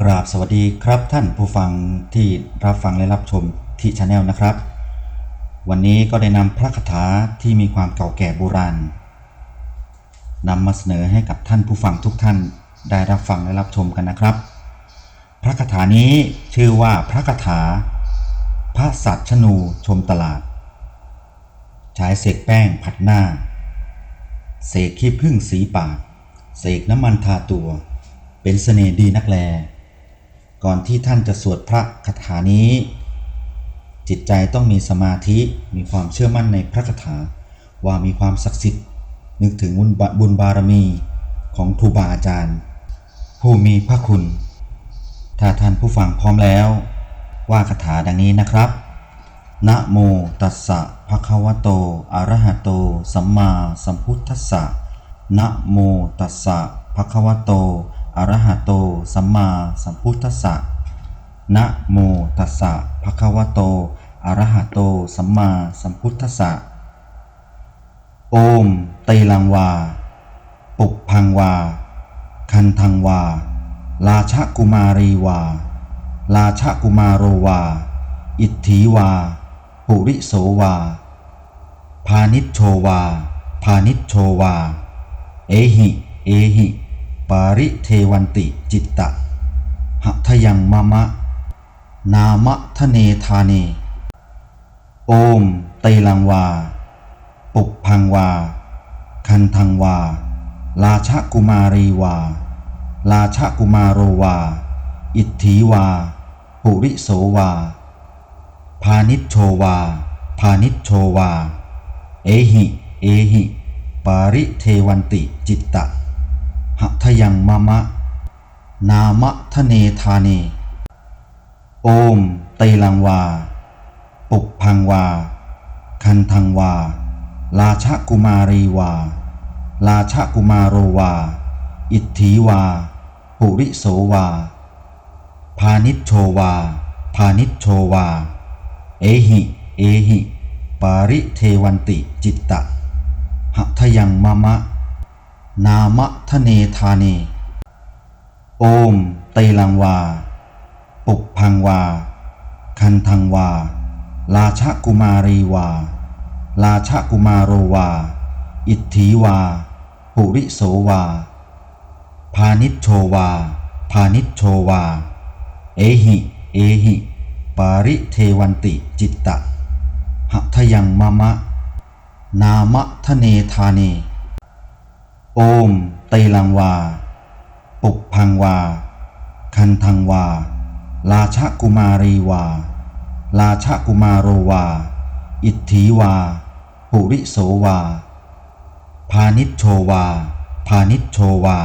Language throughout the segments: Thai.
กราบสวัสดีครับท่านผู้ฟังที่รับฟังและรับชมที่ชาแนลนะครับ วันนี้ก็ได้นำพระคาถาที่มีความเก่าแก่โบราณนำมาเสนอให้กับท่านผู้ฟังทุกท่านได้รับฟังและรับชมกันนะครับ พระคาถานี้ชื่อว่าพระคาถา พระสัตชนูชมตลาด ใช้เสกแป้งผัดหน้า เสกขี้ผึ้งสีปาก เสกน้ำมันทาตัว เป็นเสน่ห์ดีนักแล ก่อนที่ท่านจะสวดพระคาถานี้ จิตใจต้องมีสมาธิมีความเชื่อมั่นในพระคาถา ว่ามีความศักดิ์สิทธิ์ นึกถึงบุญบาบุญบารมีของครูบาอาจารย์ ผู้มีพระคุณ ถ้าท่านผู้ฟังพร้อมแล้ว ว่าคาถาดังนี้นะครับนะโมตัสสะภะคะวะโตอะระหะโต สัมมาสัมพุทธัสสะนะโมตัสสะภะคะวะโต อะระหะโต สัมมาสัมพุทธัสสะ นะโมตัสสะภะคะวะโตอะระหะโต สัมมาสัมพุทธัสสะ โอมไตลังวา ปุกพังวา คันทังวา ราชกุมารีวา ราชกุมารโรวา อิทธีวา ปุริโสวา พานิชโชวา พานิชโชวา เอหิ เอหิ ปาริเทวันติจิตตะหทยังมะมะ นามะทะเนทาเน โอมไตลังวา ปุกพังวา คันทังวา ราชกุมารีวา ราชกุมารโรวา อิทธีวา ปุริโสวา พานิชโชวา พานิชโชวา เอหิ เอหิ ปาริเทวันติจิตตะ หทยังมะมะ นามะทะเนทาเน โอมไตลังวา ปุกพังวา คันทังวา ราชกุมารีวา ราชกุมารโรวา อิทธีวา ปุริโสวา พานิชโชวา พานิชโชวา เอหิ เอหิ ปาริเทวันติจิตตะหทยังมะมะ นามะทะเนทาเน โอมไตลังวา ปุกพังวา คันทังวา ราชกุมารีวา ราชกุมารโรวา อิทธีวา ปุริโสวา พานิชโชวา พานิชโชวา เอหิ เอหิ ปาริเทวันติจิตตะหทยังมะมะ นามะทะเนทาเน โอมไตลังวา ปุกพังวา คันทังวา ราชกุมารีวา ราชกุมารโรวา อิทธีวา ปุริโสวา พานิชโชวา พานิชโชวา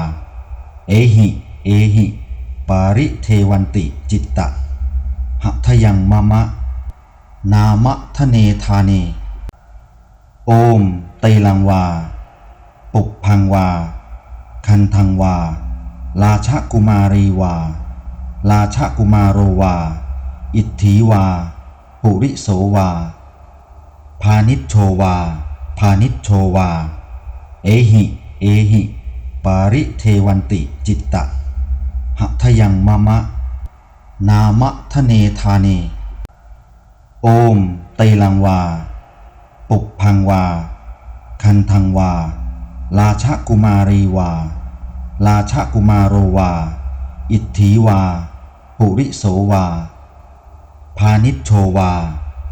เอหิ เอหิ ปาริเทวันติจิตตะหทยังมะมะ นามะทะเนทาเน โอมไตลังวา ปุกพังวา คันทังวา ราชกุมารีวา ราชกุมารโรวา อิทธีวา ปุริโสวา พานิชโชวา พานิชโชวา เอหิ เอหิ ปาริเทวันติจิตตะหทยังมะมะ นามะทะเนทาเน โอมไตลังวา ปุกพังวา คันทังวา ราชกุมารีวา ราชกุมารโรวา อิทธีวา ปุริโสวา พานิชโชวา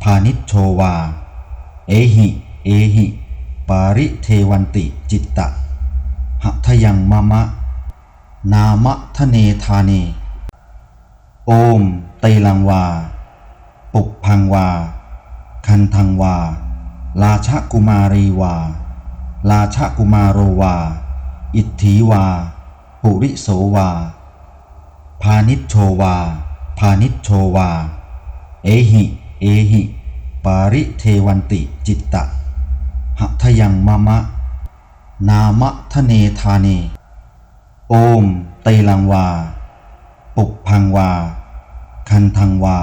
พานิชโชวา เอหิ เอหิ ปาริเทวันติจิตตะหทยังมะมะ นามะทะเนทาเน โอมไตลังวา ปุกพังวา คันทังวา ราชกุมารีวา ราชกุมารโรวา อิทธีวา ปุริโสวา พานิชโชวา พานิชโชวา เอหิ เอหิ ปาริเทวันติจิตตะหทยังมะมะ นามะทะเนทาเน โอมไตลังวา ปุกพังวา คันทังวา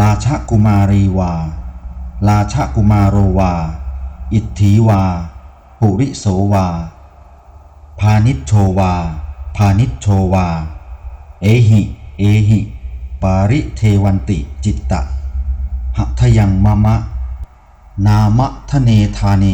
ราชกุมารีวา ราชกุมารโรวา อิทธีวา ปุริโสวา พาณิชโชวา พาณิชโชวา เอหิ เอหิ ปาริเทวันติจิตตะหะทยังมะมะ นามะทะเนทาเน